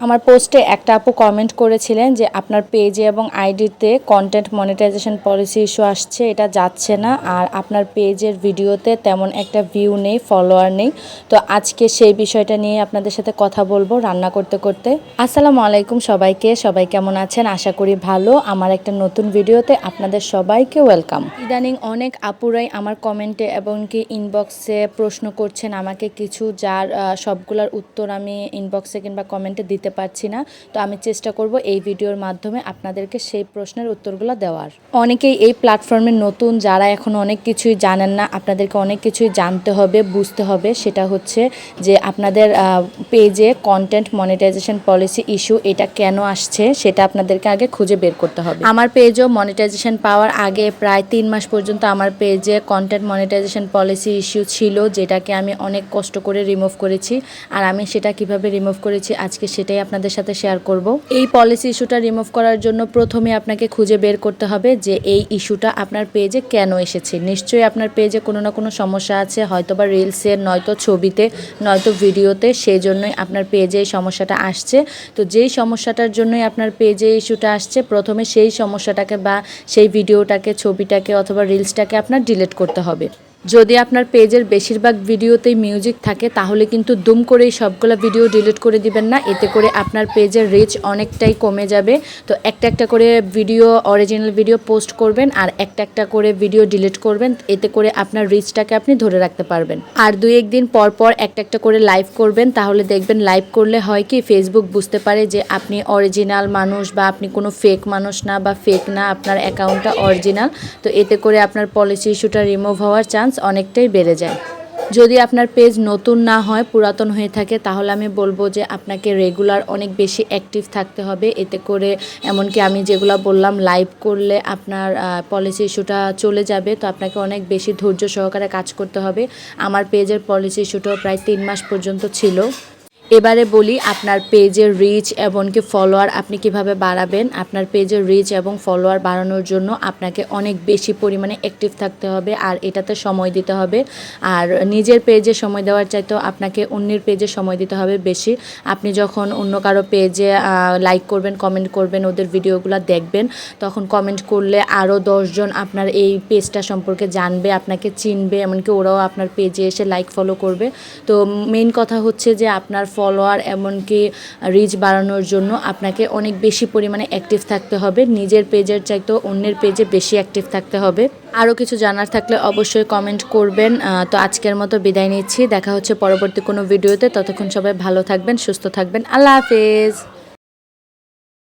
আমার পোস্টে একটা আপু কমেন্ট করেছিলেন যে আপনার পেজে এবং আইডিতে কন্টেন্ট মনিটাইজেশন পলিসি ইস্যু আসছে, এটা যাচ্ছে না। আর আপনার পেজের ভিডিওতে তেমন একটা ভিউ নেই ফলোয়ার নেই। তো আজকে সেই বিষয়টা নিয়ে আপনাদের সাথে কথা বলব রান্না করতে করতে। আসসালামু আলাইকুম সবাইকে, সবাই কেমন আছেন? আশা করি ভালো। আমার একটা নতুন ভিডিওতে আপনাদের সবাইকে ওয়েলকাম ইদানিং অনেক আপুরাই আমার কমেন্টে এবং কি ইনবক্সে প্রশ্ন করছেন আমাকে কিছু, যার সবগুলার উত্তর আমি ইনবক্সে কিংবা কমেন্টে দিতে পারছি না। তো আমি চেষ্টা করব এই ভিডিওর মাধ্যমে আপনাদেরকে সেই প্রশ্নের উত্তরগুলো দেওয়ার। অনেকেই এই প্ল্যাটফর্মে নতুন, যারা এখন অনেক কিছুই জানেন না, আপনাদেরকে অনেক কিছুই জানতে হবে, বুঝতে হবে। সেটা হচ্ছে যে আপনাদের পেজে কন্টেন্ট মনিটাইজেশন পলিসি ইস্যু এটা কেন আসছে, সেটা আপনাদেরকে আগে খুঁজে বের করতে হবে। আমার পেজও মনিটাইজেশন পাওয়ার আগে প্রায় তিন মাস পর্যন্ত আমার পেজে কন্টেন্ট মনিটাইজেশন পলিসি ইস্যু ছিল, যেটাকে আমি অনেক কষ্ট করে রিমুভ করেছি। আর আমি সেটা কীভাবে রিমুভ করেছি, আজকে সেটাই আপনাদের সাথে শেয়ার করব। এই পলিসি ইস্যুটা রিমুভ করার জন্য প্রথমে আপনাকে খুঁজে বের করতে হবে যে এই ইস্যুটা আপনার পেজে কেন এসেছে। নিশ্চয়ই আপনার পেজে কোনো না কোনো সমস্যা আছে হয়তো বা রিলসের নয়তো ছবিতে, নয়তো ভিডিওতে সেই জন্যই আপনার পেজে এই সমস্যাটা আসছে। তো যেই সমস্যাটার জন্যই আপনার পেজে ইস্যুটা আসছে, প্রথমে সেই সমস্যাটাকে বা সেই ভিডিওটাকে ছবিটাকে অথবা রিলসটাকে আপনার ডিলিট করতে হবে। যদি আপনার পেজের বেশিরভাগ ভিডিওতেই মিউজিক থাকে, তাহলে কিন্তু দুম করেই সবগুলো ভিডিও ডিলিট করে দিবেন না। এতে করে আপনার পেজের রিচ অনেকটাই কমে যাবে। তো একটা একটা করে ভিডিও অরিজিনাল ভিডিও পোস্ট করবেন আর একটা একটা করে ভিডিও ডিলিট করবেন। এতে করে আপনার রিচটাকে আপনি ধরে রাখতে পারবেন। আর দুই একদিন পর পর একটা একটা করে লাইভ করবেন। তাহলে দেখবেন লাইভ করলে হয় কি ফেসবুক বুঝতে পারে যে আপনি অরিজিনাল মানুষ বা আপনি কোনো ফেক মানুষ না বা ফেক না, আপনার অ্যাকাউন্টটা অরিজিনাল তো এতে করে আপনার পলিসি ইস্যুটা রিমুভ হওয়ার চান্স অনেকটাই বেড়ে যায়। যদি আপনার পেজ নতুন না হয়, পুরাতন হয়ে থাকে, তাহলে আমি বলব যে আপনাকে রেগুলার অনেক বেশি অ্যাক্টিভ থাকতে হবে। এতে করে এমনকি আমি যেগুলো বললাম লাইভ করলে আপনার পলিসি ইস্যুটা চলে যাবে। তো আপনাকে অনেক বেশি ধৈর্য সহকারে কাজ করতে হবে। আমার পেজের পলিসি ইস্যুটাও প্রায় তিন মাস পর্যন্ত ছিল। এবারে বলি, আপনার পেজের রিচ এমনকি ফলোয়ার আপনি কীভাবে বাড়াবেন? আপনার পেজের রিচ এবং ফলোয়ার বাড়ানোর জন্য আপনাকে অনেক বেশি পরিমাণে অ্যাক্টিভ থাকতে হবে আর এটাতে সময় দিতে হবে। আর নিজের পেজে সময় দেওয়ার চাইতেও আপনাকে অন্যের পেজে সময় দিতে হবে বেশি। আপনি যখন অন্য কারও পেজে লাইক করবেন কমেন্ট করবেন, ওদের ভিডিওগুলো দেখবেন, তখন কমেন্ট করলে আরও দশজন আপনার এই পেজটা সম্পর্কে জানবে, আপনাকে চিনবে, এমনকি ওরাও আপনার পেজে এসে লাইক ফলো করবে। তো মেইন কথা হচ্ছে যে আপনার ফলোয়ার এমনকি রিচ বাড়ানোর জন্য আপনাকে অনেক বেশি পরিমাণে অ্যাক্টিভ থাকতে হবে। নিজের পেজের চাইতেও অন্যের পেজে বেশি অ্যাক্টিভ থাকতে হবে। আরও কিছু জানার থাকলে অবশ্যই কমেন্ট করবেন। তো আজকের মতো বিদায় নিচ্ছি। দেখা হচ্ছে পরবর্তী কোনো ভিডিওতে ততক্ষণ সবাই ভালো থাকবেন, সুস্থ থাকবেন। আল্লাহ হাফেজ।